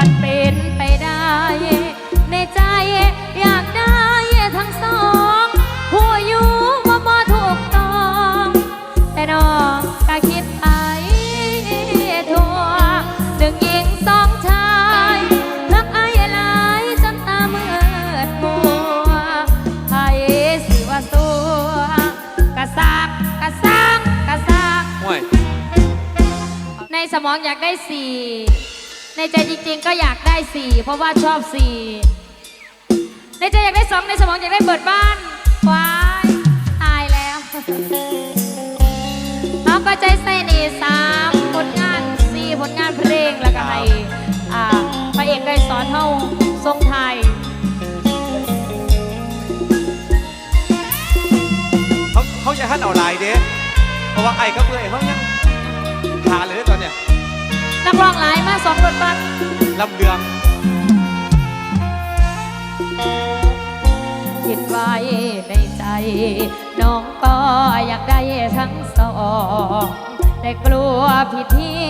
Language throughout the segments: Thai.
คันเป็นไปได้ ในใจอยากได้ทั้งสองหัวอยู่ว่าบ่ถูกต้อง แต่น้องก็คิดไปทั่วหนึ่งหญิงสองชายรักไอ้หลายจนตาเมืดมัวไผสิว่าสัวกะซากกะซากกะซากห่วยในสมองอยากได้สี่ ในใจจริงๆก็อยากได้สี่เพราะว่าชอบสี่ในใจอยากได้สองในสมองอยากได้เปิดบ้านว้ายตายแล้วเอาก็ใจใส่นี่สามผลงานสี่ผลงานเพลงแล้วก็ให้อ่าพระเอกได้สอนเท่าทรงไทยเขาเขาจะท่านเอาลายเด้เพราะว่าไอ้ก็เบื่อไอ้เขายังหาเลยตอนเนี้ย นักร้องหลายมาสองบทบาทลำเดืองคิดไว้ในใจ น้องก็อยากได้ทั้งสองแต่กลัวผิดที่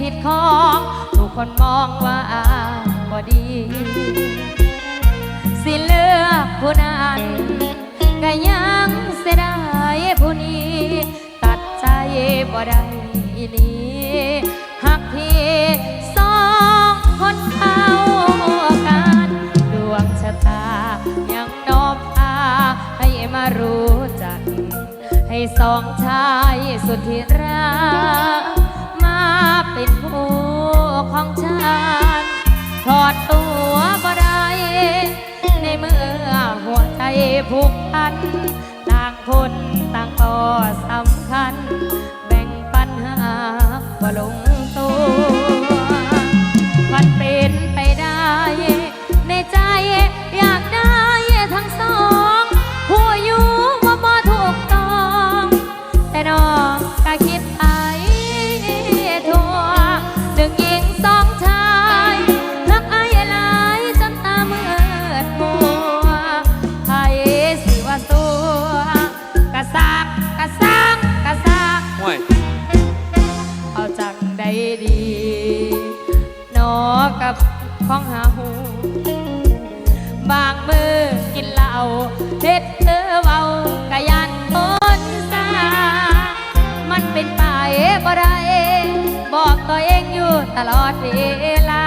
ผิดของทุกคนมองว่าบ่ดี สิเลือกผู้นั้นก็ยังเสียดายผู้นี้ ตัดใจบ่ได้อีหลีหัก ที่สองคนเข้ากันดวงชะตายังโนมพาให้มารู้จัก ให้สองชายสุดที่รักมาเป็นผู้ของฉันถอดตัวบ่ได้ในเมื่อหัวใจผูกพัน ต่างคนต่างก็ส ซากกะซากห่วยเอาจังได้ดีนอกับของหาหู บางมือกินเหล้าเฮ็ดเธอเว้ากะยันคนสามันเป็นไปบ่ได้บอกตัวเองอยู่ตลอดเวลา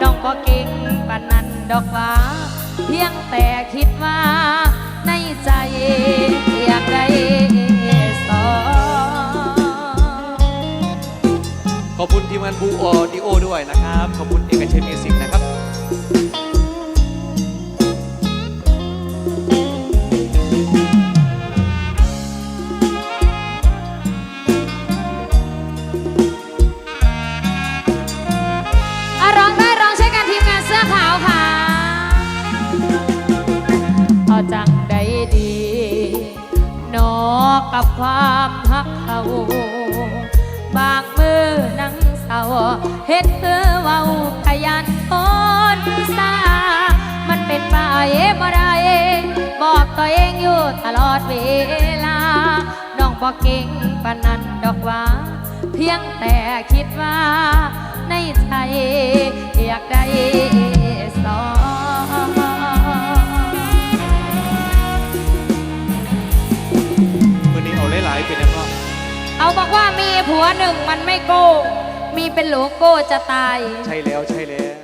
น้องบ่เก่งปานนั้นดอกว่า เพียงแต่คิดว่าในใจอยากได้ ขอบคุณเชัยมิวสิกนะครับร้องได้ร้องใช้วยกันทีมงานเสื้อขาวค่ะเอจังได้ดีนอกับความฮักเขาบางมือนั่ง เศร้าเฮ็ดเพื่อเว้าขยันคนสามันเป็นไปบ่ได้บอกตัวเองอยู่ตลอดเวลา น้องบอกเก่งปานนั้นดอกว่า เพียงแต่คิดว่า ในใจอยากได้สองวันนี้เอาหลายๆเป็นยังไงเอาบอกว่ามีผัวหนึ่งมันไม่โก้ มีเป็นโลโก้จะตาย ใช่แล้วใช่แล้ว